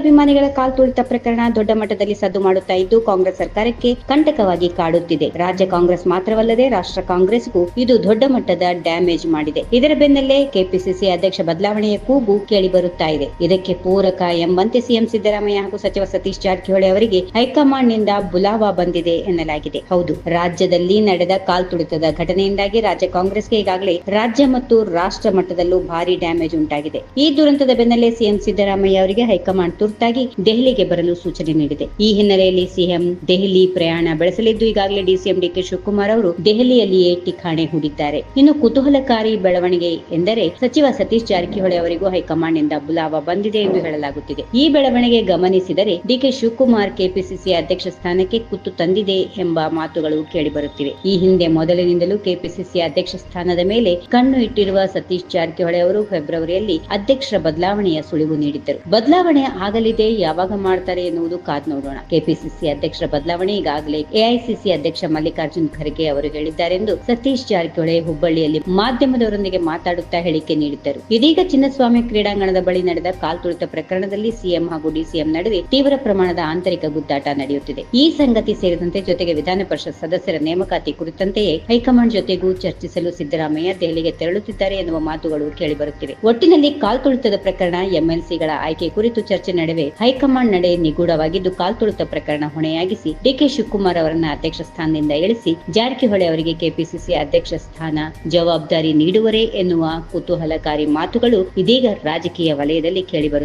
ಅಭಿಮಾನಿಗಳ ಕಾಲ್ ತುಳಿತ ಪ್ರಕರಣ ದೊಡ್ಡ ಮಟ್ಟದಲ್ಲಿ ಸದ್ದು ಮಾಡುತ್ತಾ ಇದ್ದು ಕಾಂಗ್ರೆಸ್ ಸರ್ಕಾರಕ್ಕೆ ಕಂಟಕವಾಗಿ ಕಾಡುತ್ತಿದೆ. ರಾಜ್ಯ ಕಾಂಗ್ರೆಸ್ ಮಾತ್ರವಲ್ಲದೆ ರಾಷ್ಟ್ರ ಕಾಂಗ್ರೆಸ್ಗೂ ಇದು ದೊಡ್ಡ ಮಟ್ಟದ ಡ್ಯಾಮೇಜ್ ಮಾಡಿದೆ. ಇದರ ಬೆನ್ನಲ್ಲೇ ಕೆಪಿಸಿಸಿ ಅಧ್ಯಕ್ಷ ಬದಲಾವಣೆಯ ಕೂಗು ಕೇಳಿ ಬರುತ್ತಾ ಇದೆ. ಇದಕ್ಕೆ ಪೂರಕ ಎಂಬಂತೆ ಸಿಎಂ ಸಿದ್ದರಾಮಯ್ಯ ಹಾಗೂ ಸಚಿವ ಸತೀಶ್ ಜಾರಕಿಹೊಳಿ ಅವರಿಗೆ ಹೈಕಮಾಂಡ್ನಿಂದ ಬುಲಾವ ಬಂದಿದೆ ಎನ್ನಲಾಗಿದೆ. ಹೌದು, ರಾಜ್ಯದಲ್ಲಿ ನಡೆದ ಕಾಲ್ ತುಳಿತದ ಘಟನೆಯಿಂದಾಗಿ ರಾಜ್ಯ ಕಾಂಗ್ರೆಸ್ಗೆ ಈಗಾಗಲೇ ರಾಜ್ಯ ಮತ್ತು ರಾಷ್ಟ್ರ ಮಟ್ಟದಲ್ಲೂ ಭಾರಿ ಡ್ಯಾಮೇಜ್ ಉಂಟಾಗಿದೆ. ಈ ದುರಂತದ ಬೆನ್ನಲ್ಲೇ ಸಿಎಂ ಸಿದ್ದರಾಮಯ್ಯ ಅವರಿಗೆ ಹೈಕಮಾಂಡ್ ತುರ್ತಾಗಿ ದೆಹಲಿಗೆ ಬರಲು ಸೂಚನೆ ನೀಡಿದೆ. ಈ ಹಿನ್ನೆಲೆಯಲ್ಲಿ ಸಿಎಂ ದೆಹಲಿ ಪ್ರಯಾಣ ಬೆಳೆಸಲಿದ್ದು ಈಗಾಗಲೇ ಡಿಸಿಎಂ ಡಿಕೆ ಶಿವಕುಮಾರ್ ಅವರು ದೆಹಲಿಯಲ್ಲಿಯೇ ಠಿಕಾಣೆ ಹೂಡಿದ್ದಾರೆ. ಇನ್ನು ಕುತೂಹಲಕಾರಿ ಬೆಳವಣಿಗೆ ಎಂದರೆ ಸಚಿವ ಸತೀಶ್ ಜಾರಕಿಹೊಳಿ ಅವರಿಗೂ ಹೈಕಮಾಂಡ್ನಿಂದ ಬುಲಾವ ಬಂದಿದೆ ಎಂದು ಹೇಳಲಾಗುತ್ತಿದೆ. ಈ ಬೆಳವಣಿಗೆ ಗಮನಿಸಿದರೆ ಡಿಕೆ ಶಿವಕುಮಾರ್ ಕೆಪಿಸಿಸಿ ಅಧ್ಯಕ್ಷ ಸ್ಥಾನಕ್ಕೆ ಕುತ್ತು ತಂದಿದೆ ಎಂಬ ಮಾತುಗಳು ಕೇಳಿಬರುತ್ತಿವೆ. ಈ ಹಿಂದೆ ಮೊದಲಿನಿಂದಲೂ ಕೆಪಿಸಿಸಿ ಅಧ್ಯಕ್ಷ ಸ್ಥಾನದ ಮೇಲೆ ಕಣ್ಣು ಇಟ್ಟಿರುವ ಸತೀಶ್ ಜಾರಕಿಹೊಳಿ ಅವರು ಫೆಬ್ರವರಿಯಲ್ಲಿ ಅಧ್ಯಕ್ಷರ ಬದಲಾವಣೆಯ ಸುಳಿವು ನೀಡಿದ್ದರು. ಬದಲಾವಣೆ ಆಗಲಿದೆ ಯಾವಾಗ ಮಾಡ್ತಾರೆ ಎನ್ನುವುದು ಕಾದ್ ನೋಡೋಣ. ಕೆಪಿಸಿಸಿ ಅಧ್ಯಕ್ಷರ ಬದಲಾವಣೆ ಈಗಾಗಲೇ ಎಐಸಿಸಿ ಅಧ್ಯಕ್ಷ ಮಲ್ಲಿಕಾರ್ಜುನ್ ಖರ್ಗೆ ಅವರು ಹೇಳಿದ್ದಾರೆಂದು ಸತೀಶ್ ಜಾರಕಿಹೊಳಿ ಹುಬ್ಬಳ್ಳಿಯಲ್ಲಿ ಮಾಧ್ಯಮದವರೊಂದಿಗೆ ಮಾತಾಡುತ್ತಾ ಹೇಳಿಕೆ ನೀಡಿದ್ದರು. ಇದೀಗ ಚಿನ್ನಸ್ವಾಮಿ ಕ್ರೀಡಾಂಗಣದ ಬಳಿ ನಡೆದ ಕಾಲ್ತುಳಿತ ಪ್ರಕರಣದಲ್ಲಿ ಸಿಎಂ ಹಾಗೂ ಡಿಸಿಎಂ ನಡುವೆ ತೀವ್ರ ಪ್ರಮಾಣದ ಆಂತರಿಕ ಗುದ್ದಾಟ ನಡೆಯುತ್ತಿದೆ. ಈ ಸಂಗತಿ ಸೇರಿದಂತೆ ಜೊತೆಗೆ ವಿಧಾನ ಪರಿಷತ್ ಸದಸ್ಯರ ನೇಮಕಾತಿ ಕುರಿತಂತೆಯೇ ಹೈಕಮಾಂಡ್ ಜೊತೆಗೂ ಚರ್ಚಿಸಲು ಸಿದ್ದರಾಮಯ್ಯ ದೆಹಲಿಗೆ ತೆರಳುತ್ತಿದ್ದಾರೆ ಎನ್ನುವ ಮಾತುಗಳು ಕೇಳಿಬರುತ್ತಿವೆ. ಒಟ್ಟಿನಲ್ಲಿ ಕಾಲ್ತುಳಿತದ ಪ್ರಕರಣ ಎಂಎಲ್ಸಿಗಳ ಆಯ್ಕೆ ಕುರಿತು ಚರ್ಚೆ ನಡುವೆ ಹೈಕಮಾಂಡ್ ನಡೆ ನಿಗೂಢವಾಗಿದ್ದು ಕಾಲ್ತುಳಿತ ಪ್ರಕರಣ ಹೊಣೆಯಾಗಿಸಿ ಡಿಕೆ ಶಿವಕುಮಾರ್ ಅವರನ್ನ ಅಧ್ಯಕ್ಷ ಸ್ಥಾನದಿಂದ ಇಳಿಸಿ ಜಾರಕಿಹೊಳಿ ಅವರಿಗೆ ಕೆಪಿಸಿಸಿ ಅಧ್ಯಕ್ಷ ಸ್ಥಾನ ಜವಾಬ್ದಾರಿ ನೀಡುವರೇ ಎನ್ನುವ ಕುತೂಹಲಕಾರಿ ಮಾತುಗಳು ಇದೀಗ ರಾಜಕೀಯ ವಲಯದಲ್ಲಿ ಕೇಳಿಬರುತ್ತಿವೆ